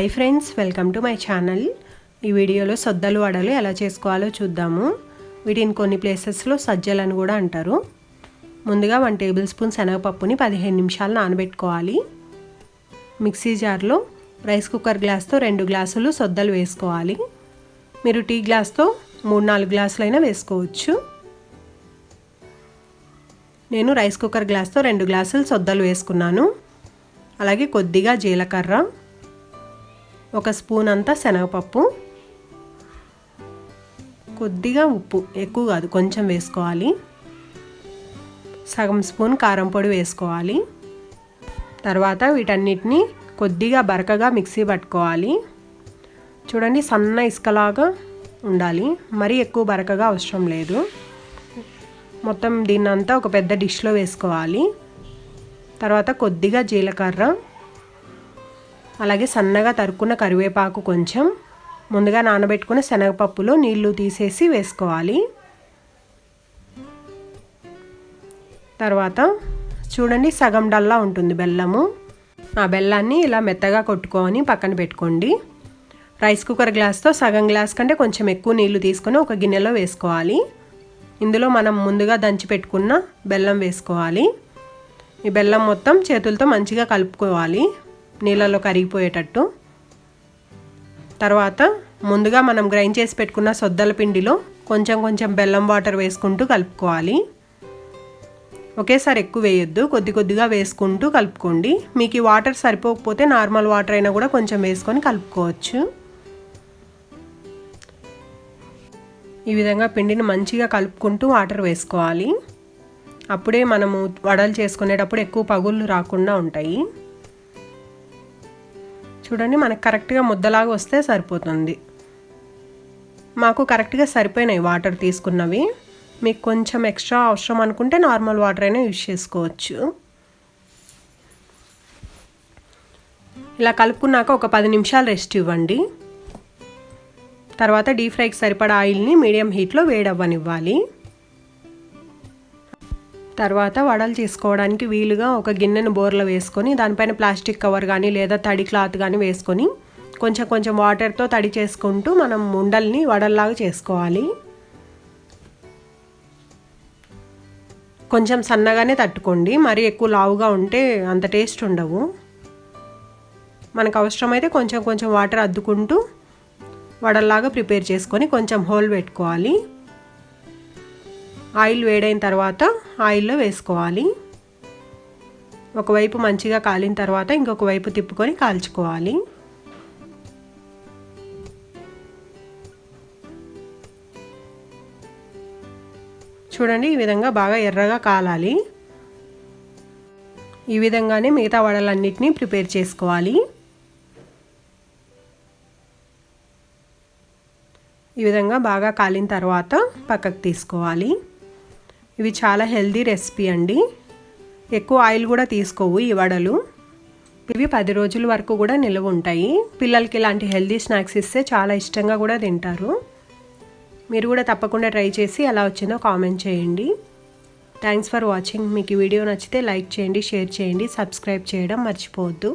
Hi friends welcome to my channel ఈ వీడియోలో సొద్దలు వడలు ఎలా చేసుకోవాలో చూద్దాము. వీటిని కొన్ని ప్లేసెస్లో సజ్జలు అని కూడా అంటారు. ముందుగా వన్ టేబుల్ స్పూన్ శనగపప్పుని పదిహేను నిమిషాలు నానబెట్టుకోవాలి. మిక్సీ జార్లో రైస్ కుక్కర్ గ్లాస్తో రెండు గ్లాసులు సొద్దలు వేసుకోవాలి. మీరు టీ గ్లాస్తో మూడు నాలుగు గ్లాసులైనా వేసుకోవచ్చు. నేను రైస్ కుక్కర్ గ్లాస్తో రెండు గ్లాసులు సొద్దలు వేసుకున్నాను. అలాగే కొద్దిగా జీలకర్ర ఒక స్పూన్ అంతా శనగపప్పు. కొద్దిగా ఉప్పు ఎక్కువ కాదు కొంచెం వేసుకోవాలి. సగం స్పూన్ కారం పొడి వేసుకోవాలి. తర్వాత వీటన్నిటిని కొద్దిగా బరకగా మిక్సీ పట్టుకోవాలి. చూడండి సన్న ఇసుకలాగా ఉండాలి. మరీ ఎక్కువ బరకగా అవసరం లేదు. మొత్తం దీన్నంతా ఒక పెద్ద డిష్లో వేసుకోవాలి. తర్వాత కొద్దిగా జీలకర్ర అలాగే సన్నగా తరుక్కున్న కరివేపాకు కొంచెం ముందుగా నానబెట్టుకున్న శనగపప్పులో నీళ్ళు తీసేసి వేసుకోవాలి. తర్వాత చూడండి సగం డల్లా ఉంటుంది బెల్లము. ఆ బెల్లాన్ని ఇలా మెత్తగా కొట్టుకొని పక్కన పెట్టుకోండి. రైస్ కుక్కర్ గ్లాస్తో సగం గ్లాస్ కంటే కొంచెం ఎక్కువ నీళ్ళు తీసుకొని ఒక గిన్నెలో వేసుకోవాలి. ఇందులో మనం ముందుగా దంచి పెట్టుకున్న బెల్లం వేసుకోవాలి. ఈ బెల్లం మొత్తం చేతులతో మంచిగా కలుపుకోవాలి. నీళ్ళలో కరిగిపోయేటట్టు. తర్వాత ముందుగా మనం గ్రైండ్ చేసి పెట్టుకున్న సొద్దల పిండిలో కొంచెం కొంచెం బెల్లం వాటర్ వేసుకుంటూ కలుపుకోవాలి. ఒకేసారి ఎక్కువ వేయొద్దు కొద్ది కొద్దిగా వేసుకుంటూ కలుపుకోండి. మీకు ఈ వాటర్ సరిపోకపోతే నార్మల్ వాటర్ అయినా కూడా కొంచెం వేసుకొని కలుపుకోవచ్చు. ఈ విధంగా పిండిని మంచిగా కలుపుకుంటూ వాటర్ వేసుకోవాలి. అప్పుడే మనము వడలు చేసుకునేటప్పుడు ఎక్కువ పగుళ్ళు రాకుండా ఉంటాయి. చూడండి మనకు కరెక్ట్గా ముద్దలాగా వస్తే సరిపోతుంది. మాకు కరెక్ట్గా సరిపోయినాయి వాటర్ తీసుకున్నవి. మీకు కొంచెం ఎక్స్ట్రా అవసరం అనుకుంటే నార్మల్ వాటర్ అయినా యూజ్ చేసుకోవచ్చు. ఇలా కలుపుకున్నాక ఒక పది నిమిషాలు రెస్ట్ ఇవ్వండి. తర్వాత డీప్ ఫ్రైకి సరిపడా ఆయిల్ని మీడియం హీట్లో వేడవ్వనివ్వాలి. తర్వాత వడలు చేసుకోవడానికి వీలుగా ఒక గిన్నెను బోర్లో వేసుకొని దానిపైన ప్లాస్టిక్ కవర్ కానీ లేదా తడి క్లాత్ కానీ వేసుకొని కొంచెం కొంచెం వాటర్తో తడి చేసుకుంటూ మనం ఉండల్ని వడల్లాగా చేసుకోవాలి. కొంచెం సన్నగానే తట్టుకోండి. మరీ ఎక్కువ లావుగా ఉంటే అంత టేస్ట్ ఉండవు. మనకు అవసరమైతే కొంచెం కొంచెం వాటర్ అద్దుకుంటూ వడల్లాగా ప్రిపేర్ చేసుకొని కొంచెం హోల్ పెట్టుకోవాలి. ఆయిల్ వేడైన తర్వాత ఆయిల్లో వేసుకోవాలి. ఒకవైపు మంచిగా కాలిన తర్వాత ఇంకొక వైపు తిప్పుకొని కాల్చుకోవాలి. చూడండి ఈ విధంగా బాగా ఎర్రగా కాలాలి. ఈ విధంగానే మిగతా వడలన్నిటినీ ప్రిపేర్ చేసుకోవాలి. ఈ విధంగా బాగా కాలిన తర్వాత పక్కకు తీసుకోవాలి. ఇవి చాలా హెల్దీ రెసిపీ అండి. ఎక్కువ ఆయిల్ కూడా తీసుకోవు ఈ వడలు. ఇవి పది రోజుల వరకు కూడా నిల్వ ఉంటాయి. పిల్లలకి ఇలాంటి హెల్దీ స్నాక్స్ ఇస్తే చాలా ఇష్టంగా కూడా తింటారు. మీరు కూడా తప్పకుండా ట్రై చేసి ఎలా వచ్చిందో కామెంట్ చేయండి. థ్యాంక్స్ ఫర్ వాచింగ్ మీకు ఈ వీడియో నచ్చితే లైక్ చేయండి షేర్ చేయండి సబ్స్క్రైబ్ చేయడం మర్చిపోవద్దు.